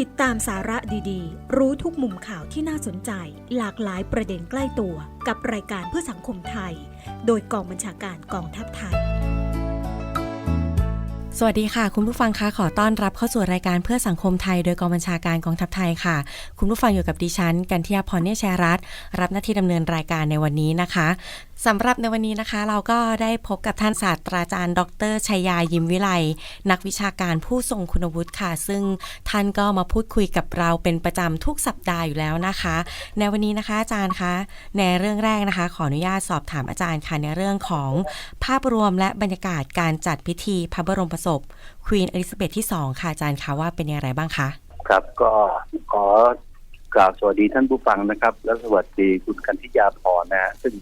ติดตามสาระดีๆ รู้ทุกมุมข่าวที่น่าสนใจ หลากหลายประเด็นใกล้ตัวกับรายการเพื่อสังคมไทย โดยกองบัญชาการกองทัพไทย สวัสดีค่ะ คุณผู้ฟังคะขอต้อนรับเข้าสู่รายการเพื่อสังคมไทย โดยกองบัญชาการกองทัพไทยค่ะ คุณผู้ฟังอยู่กับดิฉัน กันทิยาพรเนชแชรัตน์รับหน้าที่ดำเนินรายการในวันนี้นะคะ สำหรับในวันนี้นะคะ เราก็ได้พบกับท่านศาสตราจารย์ ดรชัยยายิมวิไลนักวิชาการผู้ทรงคุณวุฒิค่ะ ซึ่งท่านก็มาพูดคุยกับเราเป็นประจำทุกสัปดาห์อยู่แล้วนะคะ ในวันนี้นะคะอาจารย์คะในเรื่องแรกนะคะ ขออนุญาตสอบถามอาจารย์ค่ะในเรื่องของภาพรวมและบรรยากาศการจัดพิธีพระบรมศพควีนอลิซาเบธที่2ค่ะอาจารย์คะว่าเป็นอย่างไรบ้างคะครับก็ขอกล่าวสวัสดีท่านผู้ฟังนะครับ และสวัสดีคุณกันทิยาพรนะซึ่ง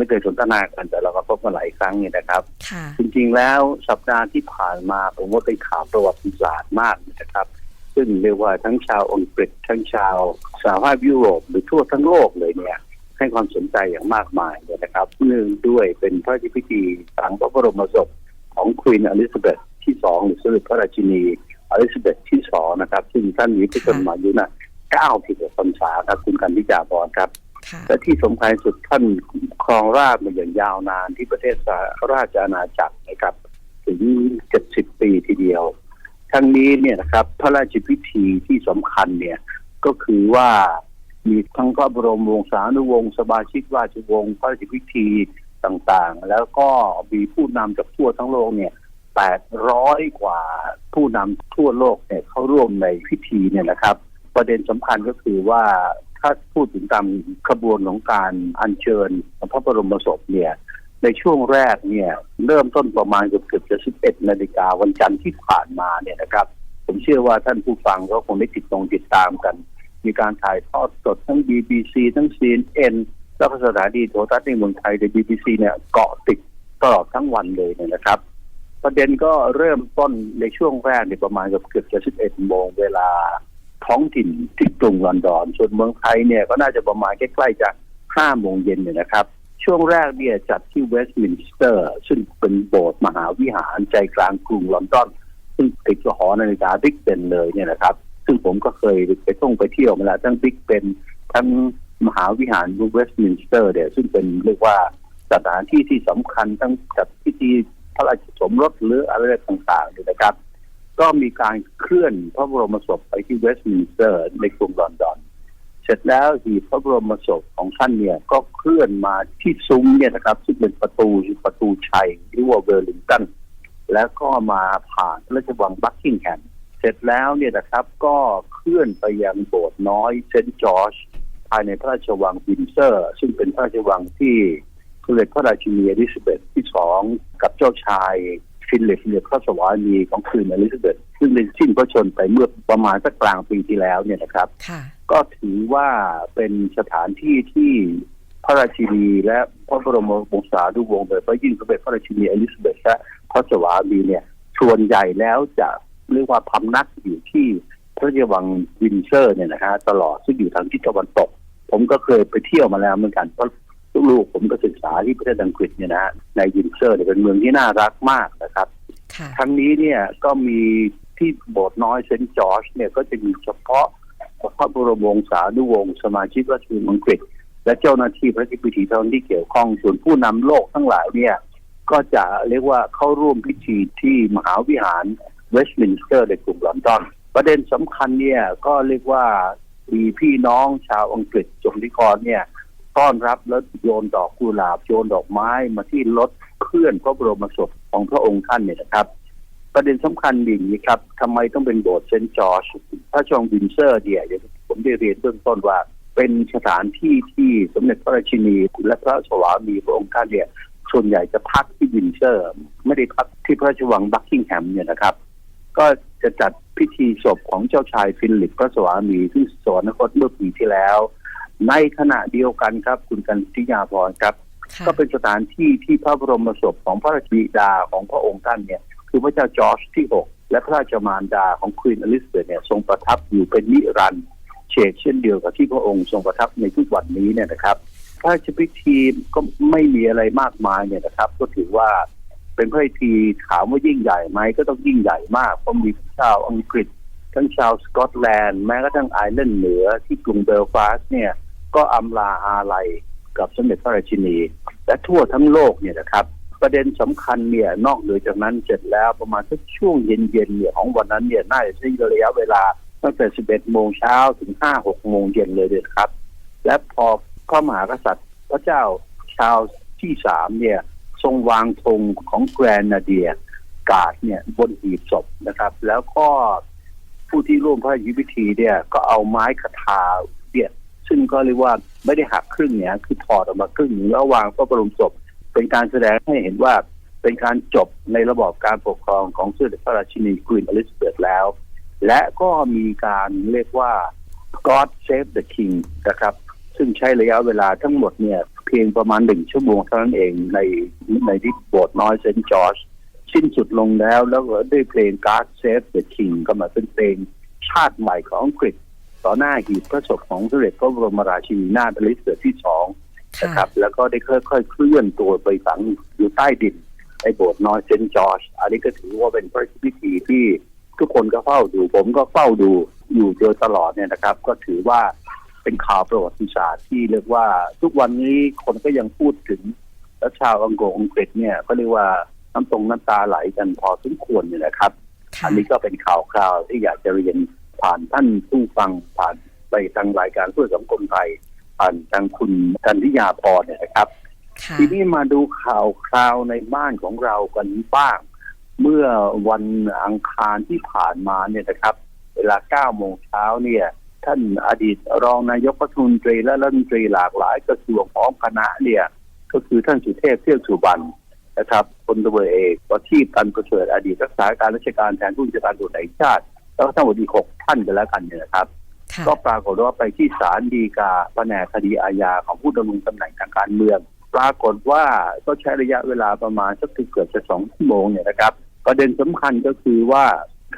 ไม่เคยสนทนากันแต่เราก็พบกันหลายครั้งเนี่ยนะครับ ค่ะ จริงๆแล้วสัปดาห์ที่ผ่านมาผมว่าเป็นข่าวประวัติศาสตร์มากนะครับ ซึ่งเรียกว่าทั้งชาวอังกฤษทั้งชาวสหภาพยุโรปหรือทั่วทั้งโลกเลยเนี่ยให้ความสนใจอย่างมากมายเลยนะครับเนื่องด้วยเป็นพระราชพิธีฝังพระบรมศพของควีนอลิซาเบธที่สองหรือสมเด็จพระราชินีอลิซาเบธที่สองนะครับ ซึ่งท่านมีพระชนมายุนะเก้าสิบพรรษาครับคุณกันทิจาบอลครับค่ะ และที่สำคัญสุดท่านครองราชมาอย่างยาวนานที่ประเทศสหราชอาณาจักรนะครับ ถึง 70 ปีทีเดียว ทั้งนี้เนี่ยนะครับพระราชพิธีที่สำคัญเนี่ยก็คือว่ามีทั้งพระบรมวงศานุวงศ์สมาชิกราชวงศ์พระราชพิธีต่างๆ แล้วก็มีผู้นำจากทั่วทั้งโลกเนี่ย800 กว่าผู้นำทั่วโลกเนี่ยเข้าร่วมในพิธีเนี่ยนะครับ ประเด็นสำคัญก็คือว่า ถ้าพูดถึงตามขบวนของการอัญเชิญพระบรมศพเนี่ย ในช่วงแรกเนี่ย เริ่มต้นประมาณเกือบเกือบจะ11นาฬิกาวันจันทร์ที่ผ่านมาเนี่ยนะครับ ผมเชื่อว่าท่านผู้ฟังก็คงได้ติดตรงติดตามกัน มีการถ่ายทอดสดทั้ง BBC ทั้ง CNN แล้วก็สถานีโทรทัศน์ในเมืองไทยใน BBC เนี่ยเกาะติดตลอดทั้งวันเลยเนี่ยนะครับ ประเด็นก็เริ่มต้นในช่วงแรกเนี่ยประมาณเกือบเกือบจะ11โมงเวลา ท้องถิ่นที่กรุงลอนดอน ส่วนเมืองไทยเนี่ยก็น่าจะประมาณใกล้ๆจะ5โมงเย็นเนี่ยนะครับ ช่วงแรกเนี่ยจัดที่เวสต์มินสเตอร์ ซึ่งเป็นโบสถ์มหาวิหารใจกลางกรุงลอนดอน ซึ่งติดกับหอนาฬิกาบิ๊กเบนเลยเนี่ยนะครับ ซึ่งผมก็เคยไปท่องไปเที่ยวมาแล้วทั้งบิ๊กเบนทั้งมหาวิหารเวสต์มินสเตอร์เนี่ยซึ่งเป็นเรียกว่าสถานที่ที่สำคัญทั้งจัดพิธีพระราชสมรสหรืออะไรต่างๆเนี่ยนะครับ ก็มีการเคลื่อนพระบรมศพไปที่เวสต์มินสเตอร์ในกรุงลอนดอน เสร็จแล้วหีบพระบรมศพของท่านเนี่ยก็เคลื่อนมาที่ซุ้มเนี่ยนะครับ ซึ่งเป็นประตูประตูชัยหรือว่าเวลลิงตันแล้วก็มาผ่านพระราชวังบักกิงแฮมเสร็จแล้วเนี่ยนะครับก็เคลื่อนไปยังโบสถ์น้อยเซนต์จอร์จภายในพระราชวังวินเซอร์ ซึ่งเป็นพระราชวังที่สมเด็จพระราชินีอลิซาเบธที่สองกับเจ้าชาย ฟิลิปฟิลิปพระสวามีของคืนอลิซาเบธซึ่งเป็นสิ้นพระชนม์ไปเมื่อประมาณสักกลางปีที่แล้วเนี่ยนะครับค่ะก็ถือว่าเป็นสถานที่ที่พระราชินีและพระบรมวงศานุวงศ์โดยพระยิ่งสมเด็จพระราชินีอลิซาเบธและพระสวามีเนี่ยส่วนใหญ่แล้วจะเรียกว่าพำนักอยู่ที่พระราชวังวินเซอร์เนี่ยนะฮะตลอดซึ่งอยู่ทางทิศตะวันตก ผมก็เคยไปเที่ยวมาแล้วเหมือนกันเพราะ ลูกๆผมก็ศึกษาที่ประเทศอังกฤษเนี่ยนะฮะในวินเซอร์เนี่ยเป็นเมืองที่น่ารักมากนะครับค่ะทั้งนี้เนี่ยก็มีที่โบสถ์น้อยเซนต์จอร์จเนี่ยก็จะมีเฉพาะพระบรมวงศานุวงศ์สมาชิกราชวงศ์อังกฤษ และเจ้าหน้าที่พระราชพิธีเท่านั้นที่เกี่ยวข้องส่วนผู้นำโลกทั้งหลายเนี่ยก็จะเรียกว่าเข้าร่วมพิธีที่มหาวิหารเวสต์มินสเตอร์ในกรุงลอนดอน ประเด็นสำคัญเนี่ยก็เรียกว่ามีพี่น้องชาวอังกฤษจงนิกรเนี่ย ต้อนรับแล้วโยนดอกกุหลาบโยนดอกไม้มาที่รถเคลื่อนพระบรมศพของพระองค์ท่านเนี่ยนะครับ ประเด็นสำคัญดีนี้ครับทำไมต้องเป็นโบสถ์เซนต์จอร์จพระชองวินเซอร์เนี่ยผมได้เรียนเบื้องต้นว่า เป็นสถานที่ที่สมเด็จพระราชินีและพระสวามีพระองค์ท่านเนี่ยส่วนใหญ่จะพักที่วินเซอร์ ไม่ได้พักที่พระราชวังบักกิงแฮมเนี่ยนะครับ ก็จะจัดพิธีศพของเจ้าชายฟิลิปพระสวามีที่สวรรคตเมื่อปีที่แล้ว ในขณะเดียวกันครับ คุณกันติยาพรครับค่ะก็เป็นสถานที่ที่พระบรมศพของพระราชบิดาของพระองค์ท่านเนี่ย คือพระเจ้าจอร์จที่ 6 และพระราชมารดาของควีนอลิซาเบธเนี่ยทรงประทับอยู่เป็นนิรันดร์เฉกเช่นเดียวกับที่พระองค์ทรงประทับในทุกวันนี้เนี่ยนะครับพระราชพิธีก็ไม่มีอะไรมากมายเนี่ยนะครับ ก็ถือว่าเป็นพระพิธีถามว่ายิ่งใหญ่ไหมก็ต้องยิ่งใหญ่มากเพราะมีพระเจ้าอังกฤษทั้งชาวสกอตแลนด์แม้กระทั่งไอร์แลนด์เหนือที่กรุงเบลฟาสต์เนี่ย ก็อำลาอาลัยกับสมเด็จพระราชินี และทั่วทั้งโลกเนี่ยนะครับ ประเด็นสำคัญเนี่ยนอกเหนือจากนั้นเสร็จแล้วประมาณสักช่วงเย็นๆเนี่ยของวันนั้นเนี่ยน่าจะใช้ระยะเวลาตั้งแต่ 11 โมงเช้าถึง 5 6 โมงเย็นเลยเด็ดครับ และพอพระมหากษัตริย์ พระเจ้าชาวที่สามเนี่ย ทรงวางธงของแกรนาเดียกาดเนี่ยบนหีบศพนะครับ แล้วก็ผู้ที่ร่วมพระราชพิธีเนี่ย ก็เอาไม้คทา ซึ่งก็เรียกว่าไม่ได้หักครึ่งเนี่ยคือถอดออกมาครึ่งหนึ่งแล้ววางพระบรมศพเป็นการแสดงให้เห็นว่าเป็นการจบในระบอบการปกครองของสมเด็จพระราชินีควีนอลิซาเบธแล้ว และก็มีการเรียกว่า God Save the King นะครับ ซึ่งใช้ระยะเวลาทั้งหมดเนี่ยเพียงประมาณหนึ่งชั่วโมงเท่านั้นเองในในที่โบสถ์น้อยเซนต์จอร์จสิ้นสุดลงแล้วแล้วก็ด้วยเพลง God Save the King ก็มาเป็นเพลงชาติใหม่ของอังกฤษ ต่อหน้าหีบพระศพของสมเด็จพระบรมราชินีนาถอลิซาเบธที่สองค่ะนะครับ แล้วก็ได้ค่อยๆเคลื่อนตัวไปฝังอยู่ใต้ดินในโบสถ์น้อยเซนต์จอร์จอันนี้ก็ถือว่าเป็นพระราชพิธีที่ทุกคนก็เฝ้าดู ผมก็เฝ้าดูอยู่โดยตลอดเนี่ยนะครับ ก็ถือว่าเป็นข่าวประวัติศาสตร์ที่เรียกว่าทุกวันนี้คนก็ยังพูดถึงและชาวอังกฤษอังกฤษเนี่ยก็เรียกว่าน้ำตรงน้ำตาไหลกันพอสมควรเนี่ยนะครับค่ะอันนี้ก็เป็นข่าวคราวที่อยากจะเรียน ผ่านท่านผู้ฟังผ่านไปทางรายการเพื่อสังคมไทย ผ่านทางคุณกันทิยาพรเนี่ยนะครับค่ะทีนี้มาดูข่าวคราวในบ้านของเรากันบ้าง เมื่อวันอังคารที่ผ่านมาเนี่ยนะครับ เวลา9โมงเช้าเนี่ย ท่านอดีตรองนายกรัฐมนตรีและรัฐมนตรีหลากหลายกระทรวงพร้อมคณะเนี่ย ก็คือท่านสุเทพเทือกสุบรรณนะครับพลตำรวจเอกวชีพตันประเสริฐอดีตรักษาการราชการแทนผู้บัญชาการตำรวจแห่งชาติ แล้วก็ทั้งหมดอีกหกท่านกันแล้วกันเนี่ยนะครับค่ะก็ปรากฏว่าไปที่ศาลฎีกาแผนกคดีอาญาของผู้ดำรงตำแหน่งทางการเมือง ปรากฏว่าก็ใช้ระยะเวลาประมาณสักเกือบจะสองชั่วโมงเนี่ยนะครับประเด็นสำคัญก็คือว่า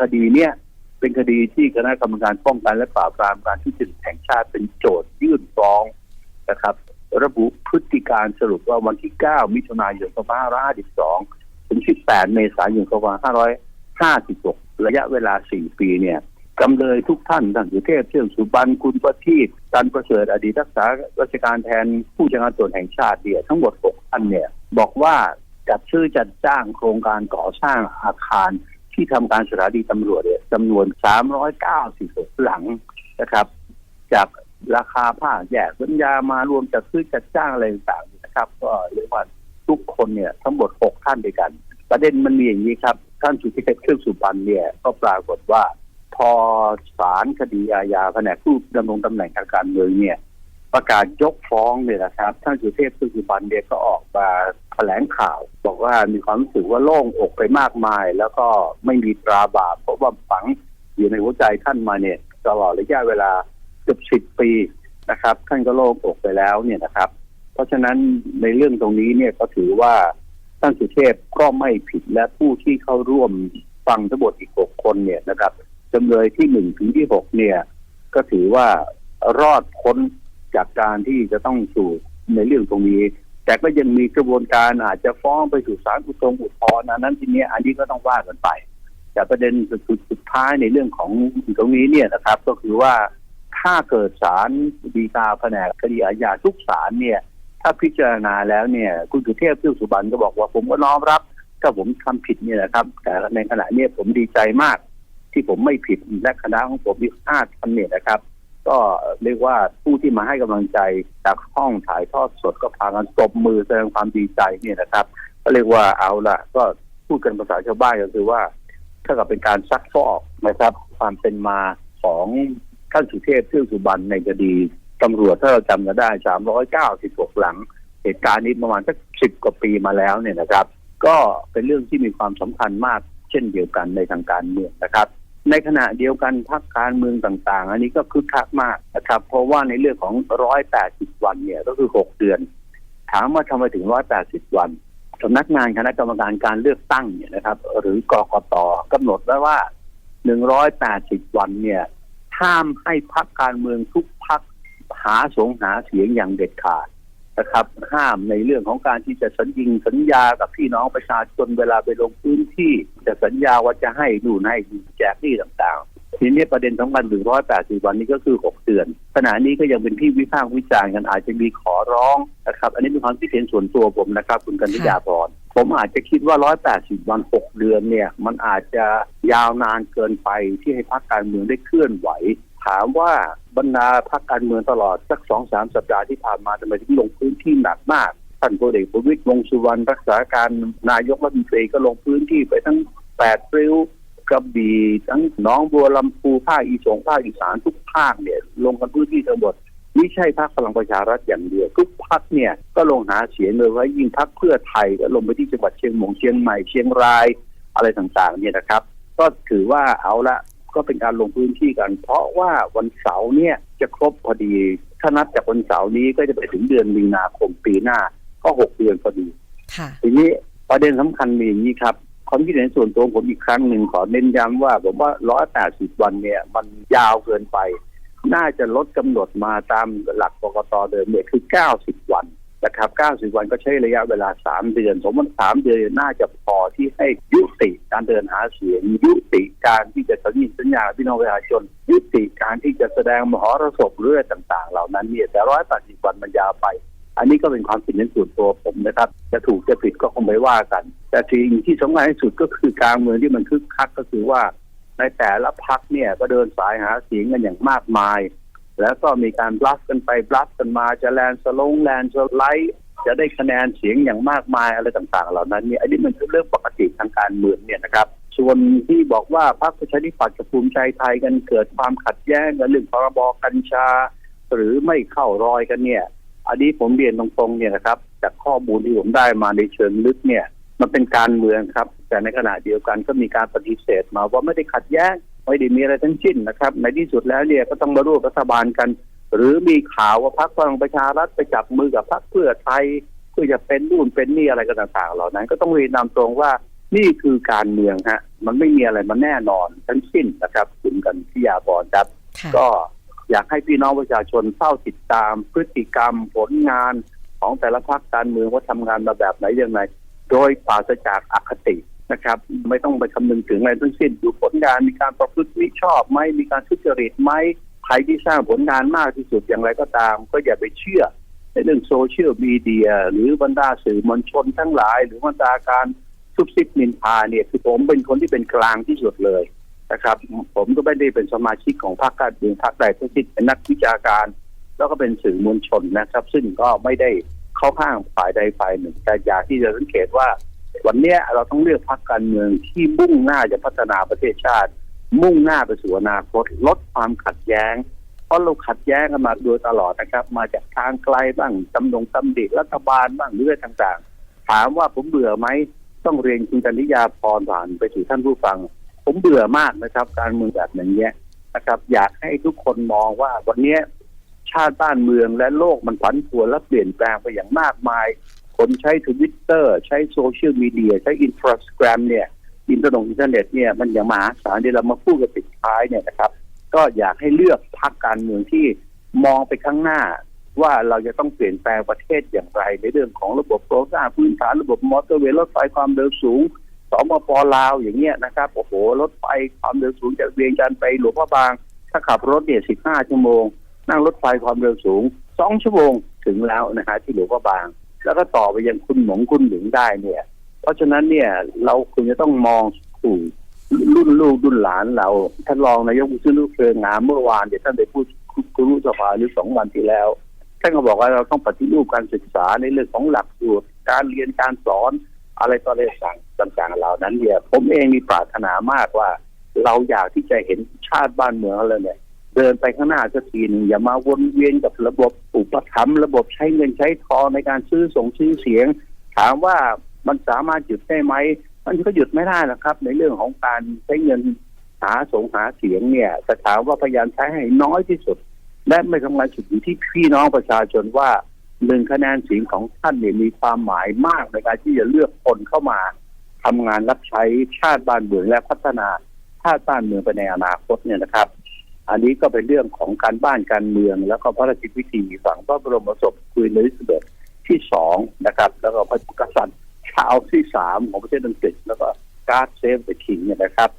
คดีเนี้ยเป็นคดีที่คณะกรรมการป้องกันและปราบปรามการทุจริตแห่งชาติเป็นโจทยื่นฟ้องนะครับ ระบุพฤติการสรุปว่าวันที่ 9 มิถุนายน 2552 ถึง 18 เมษายน 2556 ระยะเวลา 4 ปีเนี่ยจำเลยทุกท่านท่านสุเทพเชื่อมสุบรรณคุณประทีปตันประเสริฐอดีตรักษาราชการแทนผู้จัดการตรวจแห่งชาติเนี่ยทั้งหมด 6 ท่านเนี่ย บอกว่าจัดซื้อจัดจ้างโครงการก่อสร้างอาคารที่ทำการสถานีตำรวจเนี่ยจำนวน 396 หลังนะครับ จากราคาผ้าแยกสัญญามารวมจัดซื้อจัดจ้างอะไรต่างๆนะครับ ก็เรียกว่าทุกคนเนี่ยทั้งหมด 6 ท่านด้วยกัน ประเด็นมันมีอย่างนี้ครับ ท่านสุทธิเพชรเครื่องสุพรรณเนี่ยก็ปรากฏว่า พอศาลคดีอาญาแผนกผู้ดำรงตำแหน่งทางการเมืองเนี่ย ประกาศยกฟ้องเนี่ยนะครับท่านสุเทพสุสุบันเนี่ยก็ออกมาแถลงข่าว บอกว่ามีความรู้สึกว่าโล่งอกไปมากมาย แล้วก็ไม่มีตราบาปเพราะว่าฝังอยู่ในหัวใจท่านมาเนี่ยตลอดระยะเวลาเกือบสิบปีนะครับ ท่านก็โล่งอกไปแล้วเนี่ยนะครับ เพราะฉะนั้นในเรื่องตรงนี้เนี่ยก็ถือว่า ท่านสุเทพก็ไม่ผิดและผู้ที่เข้าร่วมฟังทั้งหมดอีกหกคนเนี่ยนะครับจำเลยที่หนึ่งถึงที่หกเนี่ย ก็ถือว่ารอดพ้นจากการที่จะต้องสู่ในเรื่องตรงนี้ แต่ก็ยังมีกระบวนการอาจจะฟ้องไปสู่ศาลอุทธรณ์อุทธรณ์อันนั้นทีนี้อันนี้ก็ต้องว่ากันไป แต่ประเด็นสุดสุดท้ายในเรื่องของตรงนี้เนี่ยนะครับ ก็คือว่าถ้าเกิดศาลฎีกาแผนกคดีอาญาทุกศาลเนี่ย ถ้าพิจารณาแล้วเนี่ย คุณสุเทพเทือกสุบรรณก็บอกว่าผมก็น้อมรับ ถ้าผมทำผิดเนี่ยนะครับ แต่ในขณะนี้ผมดีใจมาก ที่ผมไม่ผิดและคณะของผมมีห้าท่านเนี่ยนะครับ ก็เรียกว่าผู้ที่มาให้กำลังใจจากห้องถ่ายทอดสดก็พากันตบมือแสดงความดีใจเนี่ยนะครับ ก็เรียกว่าเอาละก็พูดกันภาษาชาวบ้านก็คือว่าถ้ากับเป็นการซักฟอกนะครับ ความเป็นมาของท่านสุเทพเทือกสุบรรณในคดี ตำรวจถ้าเราจำกันได้396หลัง เหตุการณ์นี้ประมาณสักสิบกว่าปีมาแล้วเนี่ยนะครับ ก็เป็นเรื่องที่มีความสำคัญมากเช่นเดียวกันในทางการเมืองนะครับ ในขณะเดียวกันพรรคการเมืองต่างๆ อันนี้ก็คึกคักมากนะครับ เพราะว่าในเรื่องของ180วันเนี่ยก็คือ6เดือน ถามว่าทำไมถึง180วันสำนักงานคณะกรรมการการเลือกตั้งเนี่ยนะครับ หรือกกตกำหนดไว้ว่า180วันเนี่ยห้ามให้พรรคการเมืองทุกพรรค หาสงหาเสียงอย่างเด็ดขาดนะครับ ห้ามในเรื่องของการที่จะสัญญิงสัญญากับพี่น้องประชาชนเวลาไปลงพื้นที่จะสัญญาว่าจะให้นู่นให้แจกนี่ต่างๆ ทีนี้ประเด็นสำคัญถึงร้อยแปดสิบวันนี้ก็คือหกเดือนขณะนี้ก็ยังเป็นที่วิพากษ์วิจารณ์กันอาจจะมีขอร้องนะครับ อันนี้เป็นความคิดเห็นส่วนตัวผมนะครับ คุณกัญญาพรผมอาจจะคิดว่าร้อยแปดสิบวันหกเดือนเนี่ย มันอาจจะยาวนานเกินไปที่ให้พรรคการเมืองได้เคลื่อนไหว ถามว่าบรรดาพรรคการเมืองตลอดสักสองสามสัปดาห์ที่ผ่านมาทำไมถึงลงพื้นที่หนักมากท่านพลเอกประวิตรวงสุวรรณรักษาการนายกรัฐมนตรีก็ลงพื้นที่ไปทั้งแปดริ้วกระบี่ทั้งหนองบัวลำพูภาคอีสงภาคอีสานทุกภาคเนี่ย ลงกันพื้นที่ทั้งหมดไม่ใช่พรรคพลังประชารัฐอย่างเดียวทุกพรรคเนี่ยก็ลงหาเสียงเลยว่ายิ่งพรรคเพื่อไทยก็ลงไปที่จังหวัดเชียงหม่เชียงใหม่เชียงรายอะไรต่างๆ เนี่ยนะครับ ก็ถือว่าเอาละ ก็เป็นการลงพื้นที่กัน เพราะว่าวันเสาร์เนี่ยจะครบพอดี ถ้านับจากวันเสาร์นี้ก็จะไปถึงเดือนมีนาคมปีหน้า ก็หกเดือนพอดีค่ะทีนี้ประเด็นสำคัญมีอย่างนี้ครับความคิดเห็นส่วนตัวผมอีกครั้งหนึ่งขอเน้นย้ำว่าผมว่าร้อยแปดสิบวันเนี่ย มันยาวเกินไป น่าจะลดกำหนดมาตามหลักกกตเดิมเนี่ยคือเก้าสิบวัน นะครับเก้าสิบวันก็ใช้ระยะเวลาสามเดือน ผมว่าสามเดือนน่าจะพอที่ให้ยุติการเดินหาเสียง ยุติการที่จะสัญญสัญญาพี่น้องประชาชน ยุติการที่จะแสดงมหรสพเรื่องต่าง ๆ เหล่านั้นเนี่ยแต่ร้อยแปดสิบวันมันยาวไป อันนี้ก็เป็นความคิดเห็นส่วนตัวผมนะครับ จะถูกจะผิดก็คงไม่ว่ากัน แต่สิ่งที่สำคัญที่สุดก็คือการเมืองที่มันคึกคักก็คือว่าในแต่ละพักเนี่ยก็เดินสายหาเสียงกันอย่างมากมาย แล้วก็มีการบลัฟกันไปบลัฟกันมาจะแลนสลงแลนสไลด์จะได้คะแนนเสียงอย่างมากมายอะไรต่าง ๆ เหล่านั้นเนี่ยอันนี้มันคือเรื่องปกติทางการเมืองเนี่ยนะครับ ส่วนที่บอกว่าพรรคประชาธิปัตย์กับภูมิใจไทยกันเกิดความขัดแย้งกันเรื่องพรบกัญชา หรือไม่เข้ารอยกันเนี่ย อันนี้ผมเรียนตรงๆเนี่ยนะครับ จากข้อมูลที่ผมได้มาในเชิงลึกเนี่ย มันเป็นการเมืองครับ แต่ในขณะเดียวกันก็มีการปฏิเสธมาว่าไม่ได้ขัดแย้ง ไม่ได้มีอะไรทั้งสิ้นนะครับ ในที่สุดแล้วเนี่ยก็ต้องมาร่วมรัฐบาลกัน หรือมีข่าวว่าพรรคพลังประชารัฐไปจับมือกับพรรคเพื่อไทยเพื่อจะเป็นนู่นเป็นนี่อะไรกันต่างๆ เหล่านั้น ก็ต้องเรียนนำตรงว่านี่คือการเมืองฮะ มันไม่มีอะไรมันแน่นอนทั้งสิ้นนะครับ คุณกันพิยาบอลครับค่ะก็อยากให้พี่น้องประชาชนเฝ้าติดตามพฤติกรรมผลงานของแต่ละพรรคการเมืองว่าทำงานมาแบบไหนยังไงโดยปราศจากอคติ นะครับ ไม่ต้องไปคำนึงถึงอะไรทั้งสิ้นดูผลงานมีการประพฤติมิชอบไหมมีการทุจริตไหมใครที่สร้างผลงานมากที่สุดอย่างไรก็ตาม ก็อย่าไปเชื่อ ในเรื่องโซเชียลมีเดีย หรือบรรดาสื่อมวลชนทั้งหลาย หรือบรรดาการซุบซิบนินทาเนี่ยคือผมเป็นคนที่เป็นกลางที่สุดเลยนะครับ ผมก็ไม่ได้เป็นสมาชิกของพรรคการเมืองพรรคใดทั้งสิ้นเป็นนักวิชาการ แล้วก็เป็นสื่อมวลชนนะครับ ซึ่งก็ไม่ได้เข้าข้างฝ่ายใดฝ่ายหนึ่ง แต่อยากที่จะสังเกตว่า วันนี้เราต้องเลือกพรรคการเมืองที่มุ่งหน้าจะพัฒนาประเทศชาติ มุ่งหน้าไปสู่อนาคต ลดความขัดแย้ง เพราะเราขัดแย้งกันมาโดยตลอดนะครับ มาจากทางไกลบ้างตำดงตำดิรัฐบาลบ้างหรืออะไรต่างๆ ถามว่าผมเบื่อไหมต้องเรียนคุณกันิยาพรผ่านไปสู่ท่านผู้ฟัง ผมเบื่อมากนะครับ การเมืองแบบอย่างเงี้ยนะครับ อยากให้ทุกคนมองว่าวันนี้ชาติบ้านเมืองและโลกมันผันผวนและเปลี่ยนแปลงไปอย่างมากมาย คนใช้ทวิตเตอร์ใช้โซเชียลมีเดียใช้อินฟราสแกรมเนี่ยอินเทอร์เน็ตอินเทอร์เน็ตเนี่ยมันอย่างมหาศาลเดี๋ยวเรามาพูดกันปิดท้ายเนี่ยนะครับ ก็อยากให้เลือกพรรคการเมืองที่มองไปข้างหน้า ว่าเราจะต้องเปลี่ยนแปลงประเทศอย่างไรในเรื่องของระบบโครงสร้างพื้นฐานระบบมอเตอร์เวย์รถไฟความเร็วสูงสมปลาวอย่างเงี้ยนะครับโอ้โหรถไฟความเร็วสูงจากเวียงจันทร์ไปหลวงพระบาง ถ้าขับรถเนี่ย15ชั่วโมง นั่งรถไฟความเร็วสูง2ชั่วโมงถึงแล้วนะฮะที่หลวงพระบาง แล้วก็ต่อไปยังคุณหมงคุณหลงได้เนี่ย เพราะฉะนั้นเนี่ยเราควรจะต้องมองสู่รุ่นลูกรุ่นหลานเราท่านรองนายกวิศนุเครืองามเมื่อวานเดี๋ยวท่านได้พูดคุรุสภาหรือสองวันที่แล้วท่านก็บอกว่าเราต้องปฏิรูปการศึกษาในเรื่องของหลักสูตรการเรียนการสอนอะไรต่ออะไรต่างต่างๆเหล่านั้นเนี่ย ผมเองมีปรารถนามากว่า เราอยากที่จะเห็นชาติบ้านเมืองเราเนี่ย เดินไปข้างหน้าสักทีนึงอย่ามาวนเวียนกับระบบอุปถัมภ์ระบบใช้เงินใช้ทองในการซื้อส่งซื้อเสียง ถามว่ามันสามารถหยุดได้ไหม มันก็หยุดไม่ได้นะครับ ในเรื่องของการใช้เงินหาสงหาเสียงเนี่ยแต่ถามว่าพยายามใช้ให้น้อยที่สุด และไม่ทำงานสุดอยู่ที่พี่น้องประชาชนว่าหนึ่งคะแนนเสียงของท่านเนี่ยมีความหมายมากในการที่จะเลือกคนเข้ามาทำงานรับใช้ชาติบ้านเมืองและพัฒนาชาติบ้านเมืองไปในอนาคตเนี่ยนะครับ อันนี้ก็เป็นเรื่องของการบ้านการเมือง แล้วก็พระราชพิธีฝังพระบรมศพคุยนอลิซาเบธที่สองนะครับ แล้วก็พระกษัตริย์ชาวที่สามของประเทศอังกฤษแล้วก็การ์ดเซฟเดอะคิงเนี่ยนะครับ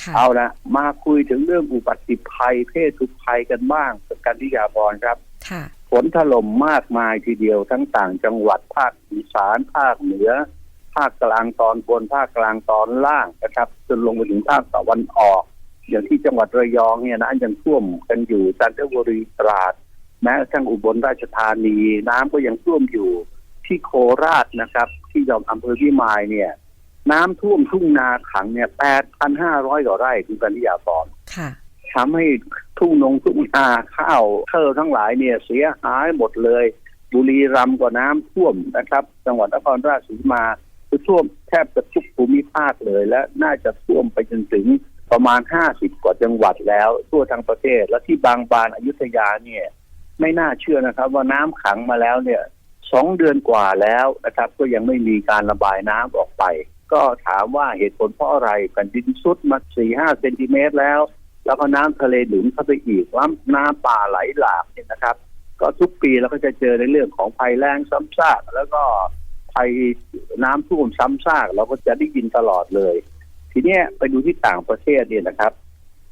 ค่ะเอาละมาคุยถึงเรื่องอุบัติภัย เพศทุกภัยกันบ้างกันที่ยาพรครับค่ะฝนถล่มมากมายทีเดียวทั้งต่างจังหวัดภาคอีสานภาคเหนือ ภาคกลางตอนบนภาคกลางตอนล่างนะครับ จนลงไปถึงภาคตะวันออก อย่างที่จังหวัดระยองเนี่ยนะยังท่วมกันอยู่จันทบุรีตราดแม้กระทั่งอุบลราชธานี น้ำก็ยังท่วมอยู่ที่โคราชนะครับ ที่ยอมอำเภอพิมายเนี่ย น้ำท่วมทุ่งนาขังเนี่ย8,500กว่าไร่คุณกัญญาพรค่ะทำให้ทุ่งนงทุ่งนาข้าวข้าวทั้งหลายเนี่ย เสียหายหมดเลย บุรีรัมย์ก็น้ำท่วมนะครับ จังหวัดนครราชสีมาคือท่วมแทบจะทุกภูมิภาคเลย และน่าจะท่วมไปจนถึง ประมาณ50กว่าจังหวัดแล้วทั่วทั้งประเทศ และที่บางบานอายุธยาเนี่ย ไม่น่าเชื่อนะครับ ว่าน้ำขังมาแล้วเนี่ยสองเดือนกว่าแล้วนะครับ ก็ยังไม่มีการระบายน้ำออกไป ก็ถามว่าเหตุผลเพราะอะไรแผ่นดินซุดมาสี่ห้าเซนติเมตรแล้ว แล้วก็น้ำทะเลหนุนเข้าไปอีกว่าน้ำป่าไหลหลากเนี่ยนะครับ ก็ทุกปีเราก็จะเจอในเรื่องของภัยแล้งซ้ำซากแล้วก็ภัยน้ำท่วมซ้ำซากเราก็จะได้ยินตลอดเลย ทีเนี้ยไปดูที่ต่างประเทศเนี่ยนะครับ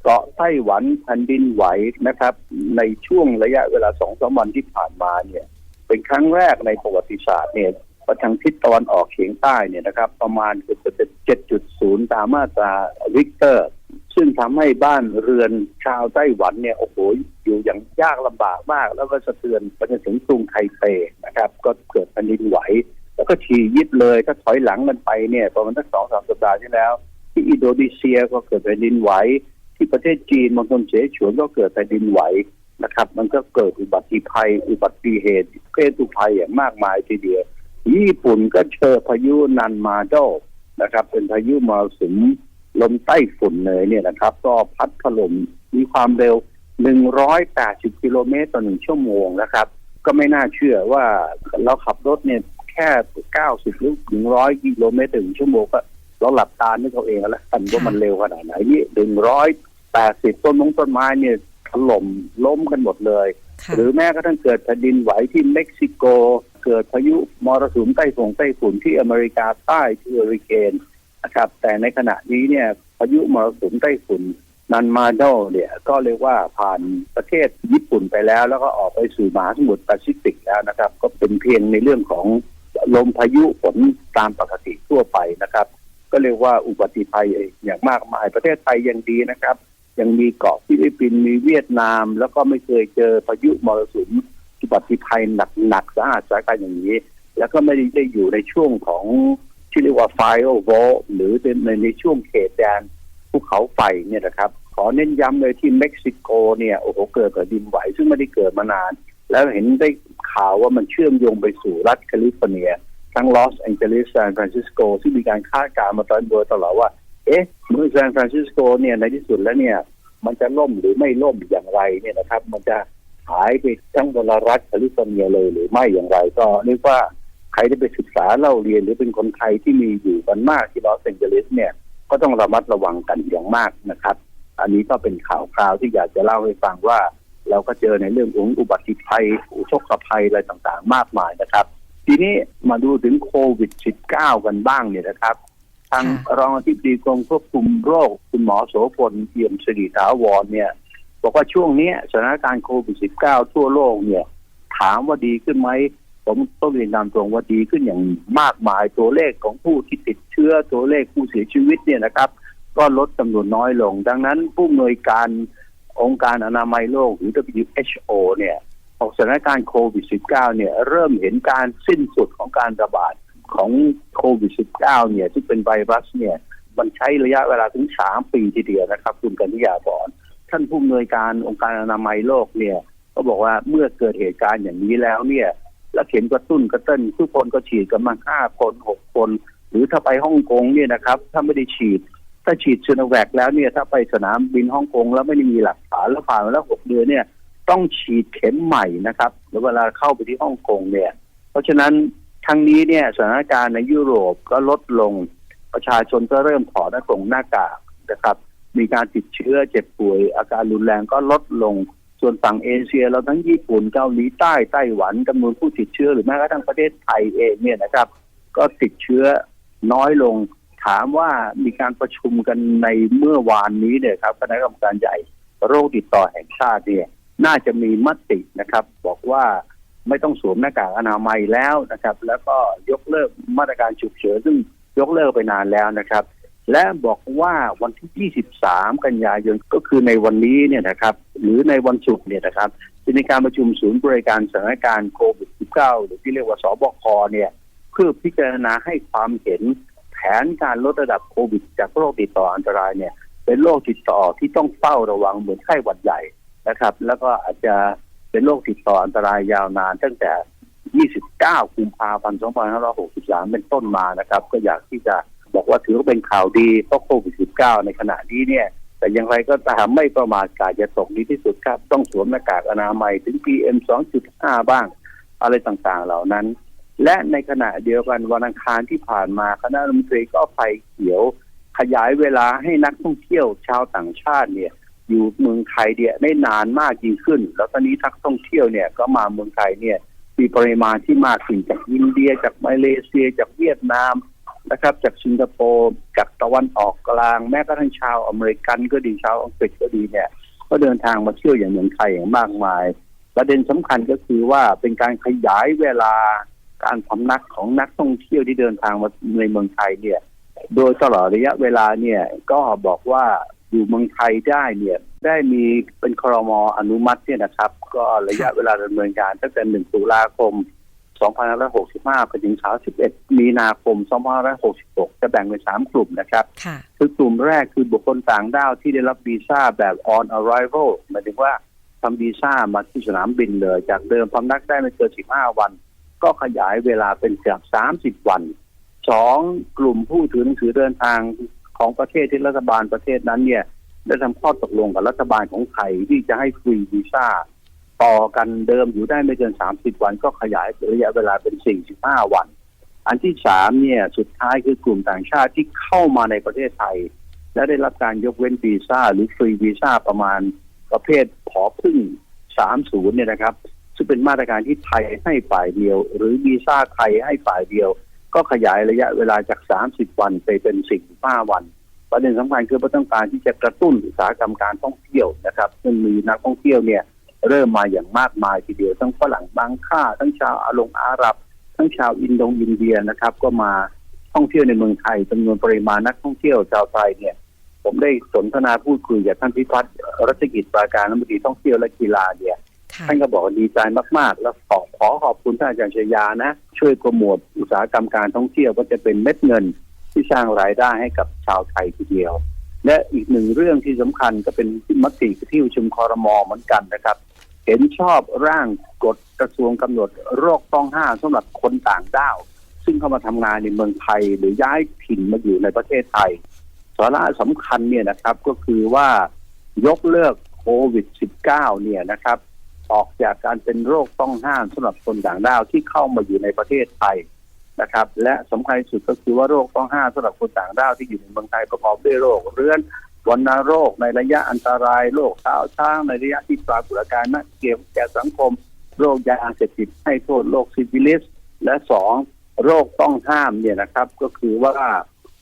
เกาะไต้หวันแผ่นดินไหวนะครับ ในช่วงระยะเวลาสองสามวันที่ผ่านมาเนี่ย เป็นครั้งแรกในประวัติศาสตร์เนี่ยประทางทิศตะวันออกเฉียงใต้เนี่ยนะครับ ประมาณเกือบจะ7.0ตามมาตราริกเตอร์ ซึ่งทำให้บ้านเรือนชาวไต้หวันเนี่ยโอ้โหอยู่อย่างยากลำบากมาก แล้วก็สะเทือนไปจนถึงกรุงไทเปนะครับ ก็เกิดแผ่นดินไหว แล้วก็ฉียิดเลยถ้าถอยหลังกันไปเนี่ยประมาณสักสองสามสัปดาห์ที่แล้ว ที่อินโดนีเซียก็เกิดแผ่นดินไหวที่ประเทศจีนมณฑลเสฉวนก็เกิดแผ่นดินไหวนะครับ มันก็เกิดอุบัติภัย อุบัติเหตุเพศทุภัยอย่างมากมายทีเดียว ญี่ปุ่นก็เจอพายุนันมาโดนะครับ เป็นพายุมรสุมลมใต้ฝุ่นเลยเนี่ยนะครับ ก็พัดถล่มมีความเร็ว 180 กิโลเมตรต่อหนึ่งชั่วโมงนะครับ ก็ไม่น่าเชื่อว่าเราขับรถเนี่ยแค่ 90 หรือถึง100 กิโลเมตรต่อหนึ่งชั่วโมงก็ เราหลับตานึกเอาเองแล้วกันว่ามันเร็วขนาดไหนนี่180ต้นมงต้นไม้เนี่ยถล่มล้มกันหมดเลยค่ะหรือแม้กระทั่งเกิดแผ่นดินไหวที่เม็กซิโก เกิดพายุมรสุมใต้ฝงใต้ฝุ่นที่อเมริกาใต้ที่เฮอริเคนนะครับ แต่ในขณะนี้เนี่ยพายุมรสุมใต้ฝุ่นนันมาโดเนี่ยก็เรียกว่าผ่านประเทศญี่ปุ่นไปแล้ว แล้วก็ออกไปสู่มหาสมุทรแปซิฟิกแล้วนะครับ ก็เป็นเพียงในเรื่องของลมพายุฝนตามปกติทั่วไปนะครับ ก็เรียกว่าอุบัติภัยอย่างมากมายประเทศไทยยังดีนะครับ ยังมีเกาะฟิลิปปินส์มีเวียดนาม แล้วก็ไม่เคยเจอพายุมรสุมอุบัติภัยหนักๆสาหัสสาการอย่างนี้ แล้วก็ไม่ได้อยู่ในช่วงของที่เรียกว่าไฟโอโวหรือในในช่วงเขตแดนภูเขาไฟเนี่ยนะครับ ขอเน้นย้ำเลยที่เม็กซิโกเนี่ยโอ้โหเกิดแผ่นดินไหว ซึ่งไม่ได้เกิดมานาน แล้วเห็นได้ข่าวว่ามันเชื่อมโยงไปสู่รัฐแคลิฟอร์เนีย ทั้งลอสแองเจลิสซานฟรานซิสโกซึ่งมีการคาดการณ์มาตอนโดยตลอดว่า เอ๊ะเมื่อซานฟรานซิสโกเนี่ยในที่สุดแล้วเนี่ย มันจะล่มหรือไม่ล่มอย่างไรเนี่ยนะครับ มันจะหายไปทั้งบนรัฐแคลิฟอร์เนียเลยหรือไม่อย่างไร ก็เรียกว่าใครที่ไปศึกษาเล่าเรียนหรือเป็นคนไทยที่มีอยู่กันมากที่ลอสแองเจลิสเนี่ยก็ต้องระมัดระวังกันอย่างมากนะครับ อันนี้ก็เป็นข่าวคราวที่อยากจะเล่าให้ฟังว่า เราก็เจอในเรื่องของอุบัติภัยอุทกภัยอะไรต่างๆ มากมายนะครับ ทีนี้มาดูถึงโควิด -19 กันบ้างเนี่ยนะครับทางค่ะรองอธิบดีกรมควบคุมโรค คุณหมอโสพลเอี่ยมสิริถาวรเนี่ย บอกว่าช่วงเนี้ยสถานการณ์โควิด -19 ทั่วโลกเนี่ย ถามว่าดีขึ้นไหม ผมต้องเรียนตามตรงว่าดีขึ้นอย่างมากมายตัวเลขของผู้ที่ติดเชื้อตัวเลขผู้เสียชีวิตเนี่ยนะครับ ก็ลดจำนวนน้อยลง ดังนั้นผู้อำนวยการองค์การอนามัยโลกหรือ WHO เนี่ย อกสถานการณ์โควิด -19 เนี่ยเริ่มเห็นการสิ้นสุดของการระบาดของโควิด -19 เนี่ยที่เป็นไวรัสเนี่ยมันใช้ระยะเวลาถึงสามปีทีเดียวนะครับ คุณกัญญาบอนท่านผู้อำนวยการองค์การอนามัยโลกเนี่ย ก็บอกว่าเมื่อเกิดเหตุการณ์อย่างนี้แล้วเนี่ย แล้วเข็มกระตุ้นกระตุ้นทุกคนก็ฉีดกันมาห้าคนหกคน หรือถ้าไปฮ่องกงเนี่ยนะครับ ถ้าไม่ได้ฉีด ถ้าฉีดซีโนแวคแล้วเนี่ย ถ้าไปสนามบินฮ่องกงแล้วไม่ได้มีหลักฐานแล้วผ่านมาแล้วหกเดือนเนี่ย ต้องฉีดเข็มใหม่นะครับแล้วเวลาเข้าไปที่ฮ่องกงเนี่ย เพราะฉะนั้นทั้งนี้เนี่ยสถานการณ์ในยุโรปก็ลดลง ประชาชนก็เริ่มถอดหน้ากงหน้ากากนะครับ มีการติดเชื้อเจ็บป่วย อาการรุนแรงก็ลดลง ส่วนฝั่งเอเชียเราทั้งญี่ปุ่นเกาหลีใต้ไต้หวันจำนวนผู้ติดเชื้อหรือแม้กระทั่งประเทศไทยเองเนี่ยนะครับ ก็ติดเชื้อน้อยลงถามว่ามีการประชุมกันในเมื่อวานนี้เนี่ยครับคณะกรรมการใหญ่โรคติดต่อแห่งชาติเนี่ย น่าจะมีมตินะครับ บอกว่าไม่ต้องสวมหน้ากากอนามัยแล้วนะครับ แล้วก็ยกเลิกมาตรการฉุกเฉินซึ่งยกเลิกไปนานแล้วนะครับ และบอกว่าวันที่ 23 กันยายนก็คือในวันนี้เนี่ยนะครับ หรือในวันศุกร์เนี่ยนะครับจะมีการประชุมศูนย์บริการสถานการณ์โควิด -19 หรือที่เรียกว่าสบคเนี่ยเพื่อพิจารณาให้ความเห็นแผนการลดระดับโควิด จากโรคติดต่ออันตรายเนี่ย เป็นโรคติดต่อที่ต้องเฝ้าระวังเหมือนไข้หวัดใหญ่ นะครับ แล้วก็อาจจะเป็นโรคติดต่ออันตรายยาวนาน ตั้งแต่ 29 กุมภาพันธ์ 2563 เป็นต้นมานะครับ ก็อยากที่จะบอกว่าถือว่าเป็นข่าวดีเพราะโควิด 19 ในขณะนี้เนี่ย แต่อย่างไรก็ตามไม่ประมาทกาศจะตกดีที่สุดครับ ต้องสวมหน้ากากอนามัยถึง PM 2.5 บ้าง อะไรต่างๆเหล่านั้น และในขณะเดียวกันวันอังคารที่ผ่านมาคณะรัฐมนตรีก็ไฟเขียวขยายเวลาให้นักท่องเที่ยวชาวต่างชาติเนี่ย อยู่เมืองไทยเนี่ยได้นานมากยิ่งขึ้น แล้วตอนนี้นักท่องเที่ยวเนี่ยก็มาเมืองไทยเนี่ยมีปริมาณที่มากขึ้นจากอินเดีย จากมาเลเซีย จากเวียดนามนะครับ จากสิงคโปร์จากตะวันออกกลาง แม้กระทั่งชาวอเมริกันก็ดีชาวอังกฤษก็ดีเนี่ย ก็เดินทางมาเที่ยวอย่างเมืองไทยอย่างมากมาย ประเด็นสำคัญก็คือว่าเป็นการขยายเวลาการพำนักของนักท่องเที่ยวที่เดินทางมาในเมืองไทยเนี่ย โดยตลอดระยะเวลาเนี่ยก็บอกว่า อยู่เมืองไทยได้เนี่ยได้มีเป็นครมอนุมัติเนี่ยนะครับ ก็ระยะเวลาดำเนินการตั้งแต่ 1 ตุลาคม 2565 ไปถึง 31 มีนาคม 2566 จะแบ่งเป็น 3 กลุ่มนะครับค่ะคือกลุ่มแรกคือบุคคลต่างด้าวที่ได้รับวีซ่าแบบ on arrival หมายถึงว่าทำวีซ่ามาที่สนามบินเลย จากเดิมพำนักได้ไม่เกิน 15 วัน ก็ขยายเวลาเป็นเกือบ30 วันสองกลุ่มผู้ถือหนังสือเดินทาง ของประเทศที่รัฐบาลประเทศนั้นเนี่ย ได้ทำข้อตกลงกับรัฐบาลของไทยที่จะให้ฟรีวีซ่าต่อกันเดิมอยู่ได้ไม่เกิน30วัน ก็ขยายระยะเวลาเป็น45วัน อันที่สามเนี่ยสุดท้ายคือกลุ่มต่างชาติที่เข้ามาในประเทศไทย และได้รับการยกเว้นวีซ่าหรือฟรีวีซ่าประมาณประเภทผอพึ่ง30เนี่ยนะครับ ซึ่งเป็นมาตรการที่ไทยให้ฝ่ายเดียว หรือวีซ่าไทยให้ฝ่ายเดียว ก็ขยายระยะเวลาจาก 30 วันไปเป็น 45 วัน ประเด็นสำคัญคือว่าต้องการที่จะกระตุ้นอุตสาหกรรมการท่องเที่ยวนะครับ ซึ่งมีนักท่องเที่ยวเนี่ยเริ่มมาอย่างมากมายทีเดียวทั้งฝรั่งบางค่า ทั้งชาวอาลงอาหรับ ทั้งชาวอินโดอินเดียนะครับ ก็มาท่องเที่ยวในเมืองไทยจำนวนปริมาณนักท่องเที่ยวชาวไทยเนี่ย ผมได้สนทนาพูดคุยกับท่านพิพัฒน์รัชกิจปราการรัฐมนตรีท่องเที่ยวและกีฬาเนี่ย ท่านก็บอกดีใจมาก ๆ แล้วขอขอขอบคุณท่านอาจารย์ชยานะ ช่วยโปรโมทอุตสาหกรรมการท่องเที่ยวก็จะเป็นเม็ดเงินที่สร้างรายได้ให้กับชาวไทยทีเดียว และอีกหนึ่งเรื่องที่สำคัญก็เป็นมติที่ประชุมคอรมอเหมือนกันนะครับ เห็นชอบร่างกฎกระทรวงกำหนดโรคต้องห้ามสำหรับคนต่างด้าว ซึ่งเข้ามาทำงานในเมืองไทยหรือย้ายถิ่นมาอยู่ในประเทศไทยสาระสำคัญเนี่ยนะครับก็คือว่ายกเลิกโควิด -19 เนี่ยนะครับ ออกจากการเป็นโรคต้องห้ามสำหรับคนต่างด้าวที่เข้ามาอยู่ในประเทศไทยนะครับ และสำคัญที่สุดก็คือว่าโรคต้องห้ามสำหรับคนต่างด้าวที่อยู่ในเมืองไทยประกอบด้วยโรคเรื้อนวัณโรคในระยะอันตรายโรคเท้าช้างในระยะที่ปรากฏอาการน่าเกลียดแก่สังคม โรคยาเสพติดให้โทษโรคซิฟิลิส และสองโรคต้องห้ามเนี่ยนะครับ ก็คือว่า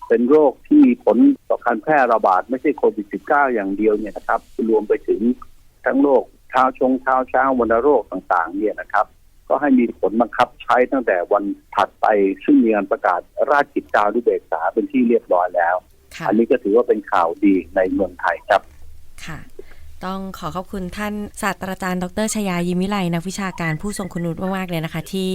เป็นโรคที่มีผลต่อการแพร่ระบาดไม่ใช่โควิด -19 อย่างเดียวเนี่ยนะครับ รวมไปถึงทั้งโรค เท้าชงเท้าช้างวัณโรคต่าง ๆ เนี่ยนะครับ ก็ให้มีผลบังคับใช้ตั้งแต่วันถัดไปซึ่งมีการประกาศราชกิจจานุเบกษาเป็นที่เรียบร้อยแล้วค่ะอันนี้ก็ถือว่าเป็นข่าวดีในเมืองไทยครับค่ะต้องขอขอบคุณท่านศาสตราจารย์ ดรชยายิมวิไลนักวิชาการผู้ทรงคุณวุฒิมากๆเลยนะคะ ที่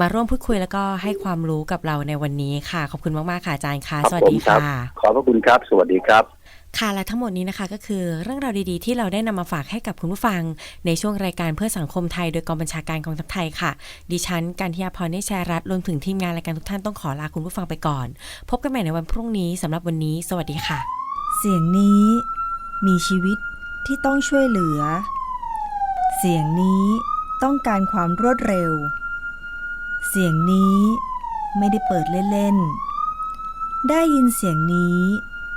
มาร่วมพูดคุยแล้วก็ให้ความรู้กับเราในวันนี้ค่ะ ขอบคุณมากๆค่ะอาจารย์ค่ะครับสวัสดีผมครับค่ะ ขอบพระคุณครับ สวัสดีครับ ค่ะและทั้งหมดนี้นะคะก็คือเรื่องราวดีๆ ที่เราได้นำมาฝากให้กับคุณผู้ฟัง ในช่วงรายการเพื่อสังคมไทยโดยกองบัญชาการกองทัพไทยค่ะ ดิฉันการทิยาพรเนชแชร์รัฐรวมถึงทีมงานรายการทุกท่านต้องขอลาคุณผู้ฟังไปก่อน พบกันใหม่ในวันพรุ่งนี้สำหรับวันนี้ สวัสดีค่ะ เสียงนี้มีชีวิตที่ต้องช่วยเหลือ เสียงนี้ต้องการความรวดเร็ว เสียงนี้ไม่ได้เปิดเล่นๆได้ยินเสียงนี้